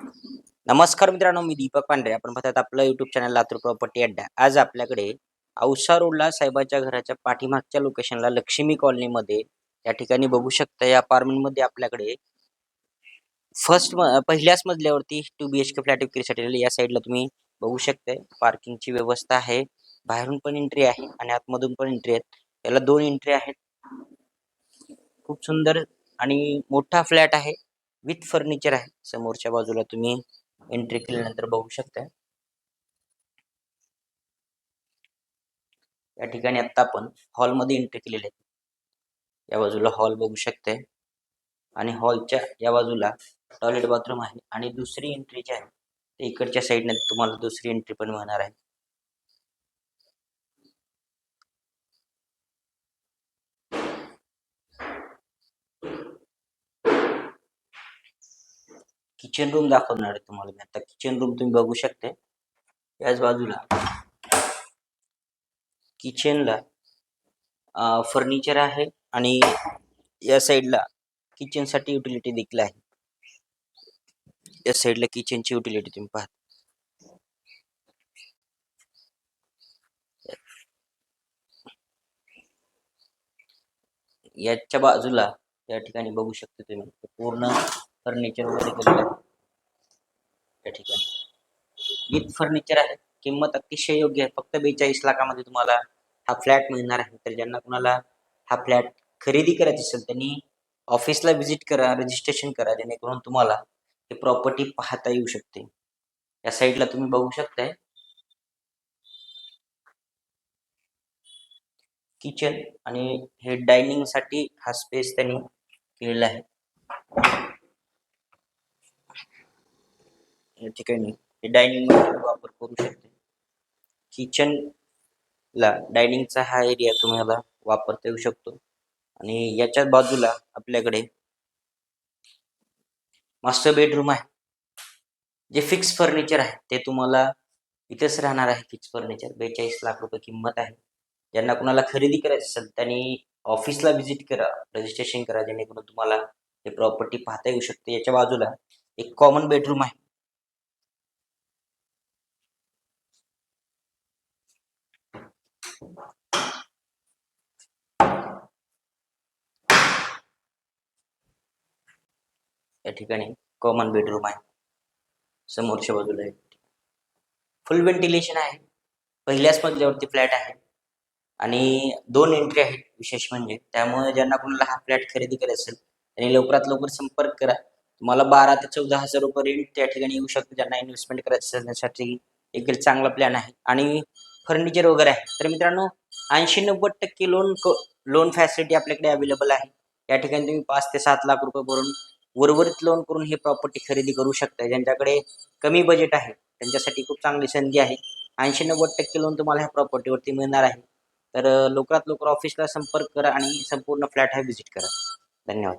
नमस्कार मित्रांनो मी दीपक पांढरे. आपण पाहतात आपलं युट्यूब चॅनल लातूर प्रॉपर्टी अड्डा. आज आपल्याकडे औसा रोडला साहेबाच्या घराच्या पाठीमागच्या लोकेशनला लक्ष्मी कॉलनीमध्ये या ठिकाणी बघू शकता या अपार्टमेंटमध्ये आपल्याकडे फर्स्ट पहिल्याच मजल्यावरती two B H K flat विक्रीसाठी या साईडला तुम्ही बघू शकताय पार्किंगची व्यवस्था आहे. बाहेरून पण एंट्री आहे आणि आतमधून पण एंट्री आहेत. याला दोन एंट्री आहेत. खूप सुंदर आणि मोठा फ्लॅट आहे. विथ फर्निचर आहे. समोरच्या बाजूला तुम्ही एंट्री केल्यानंतर बघू शकता या ठिकाणी आता आपण हॉलमध्ये एंट्री केलेली आहे या बाजूला हॉल बघू शकते आणि हॉलच्या या बाजूला टॉयलेट बाथरूम आहे. आणि दुसरी एंट्री जी आहे ते इकडच्या साईडने तुम्हाला दुसरी एंट्री पण मिळणार आहे. किचन रूम दाखवणार आहे तुम्हाला मी आता. किचन रूम तुम्ही बघू शकते. याच बाजूला. किचनला फर्निचर आहे आणि या साईडला किचनसाठी युटिलिटी देखील आहे. या साईडला किचनची युटिलिटी तुम्ही पाहता. याच्या बाजूला या ठिकाणी बघू शकता तुम्ही. पूर्ण फर्निचर वगैरे केलेलं आहे ठिकाणी. विथ फर्निचर आहे. किंमत अतिशय योग्य आहे. फक्त बेचाळीस लाखामध्ये तुम्हाला हा फ्लॅट मिळणार आहे. तर ज्यांना कुणाला हा फ्लॅट खरेदी करायची असेल त्यांनी ऑफिसला व्हिजिट करा रजिस्ट्रेशन करा. जेणेकरून तुम्हाला ही प्रॉपर्टी पाहता येऊ शकते. या साईडला तुम्ही बघू शकताय. किचन आणि हे डायनिंगसाठी हा स्पेस त्यांनी केलेला आहे. या ठिकाणी हे डायनिंग वापर करू शकते. किचन ला डायनिंगचा हा एरिया तुम्हाला वापरता येऊ शकतो. आणि याच्या बाजूला आपल्याकडे मास्टर बेडरूम आहे. जे फिक्स फर्निचर आहे ते तुम्हाला इथेच राहणार आहे फिक्स फर्निचर बेचाळीस लाख रुपये किंमत आहे. ज्यांना कुणाला खरेदी करायची असेल त्यांनी ऑफिसला व्हिजिट करा रजिस्ट्रेशन करा जेणेकरून तुम्हाला हे प्रॉपर्टी पाहता येऊ शकते. याच्या बाजूला एक कॉमन बेडरूम आहे. या ठिकाणी कॉमन बेडरूम आहे. समोरच्या बाजूला आहे फुल व्हेंटिलेशन आहे. पहिल्याच मजल्यावरती फ्लॅट आहे. आणि दोन एंट्री आहेत विशेष म्हणजे. त्यामुळे ज्यांना कोणाला हा फ्लॅट खरेदी करायचा असेल त्यांनी लवकरात लवकर संपर्क करा. तुम्हाला बारा ते चौदा हजार रुपये रेंट त्या ठिकाणी येऊ शकतो. ज्यांना इन्व्हेस्टमेंट करायचं असेल त्यासाठी एक चांगला प्लॅन आहे. आणि फर्निचर वगैरे आहे. तर मित्रांनो ऐंशी नव्वद टक्के लोन लोन फॅसिलिटी आपल्याकडे अवेलेबल आहे. या ठिकाणी तुम्ही पाच ते सात लाख रुपये भरून उर्वरित लोन करून ही प्रॉपर्टी खरेदी करू शकता ज्यांच्याकडे कमी बजेट आहे त्यांच्यासाठी खूप चांगली संधी आहे. ऐंशी नव्वद टक्के लोन तुम्हाला ह्या प्रॉपर्टीवरती मिळणार आहे. तर लवकरात लवकर ऑफिसला संपर्क करा आणि संपूर्ण फ्लॅट हा व्हिजिट करा. धन्यवाद.